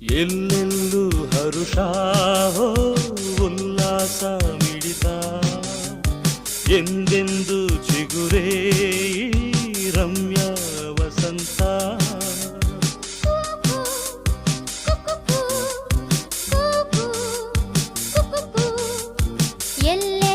ಎಲ್ಲೆಲ್ಲೂ ಹರುಷಾಹೋ ಉಲ್ಲಾಸ ಮಿಡಿತ ಎಂದೆಂದು ಚಿಗುರೇ ರಮ್ಯ ವಸಂತ ಎಲ್ಲೆ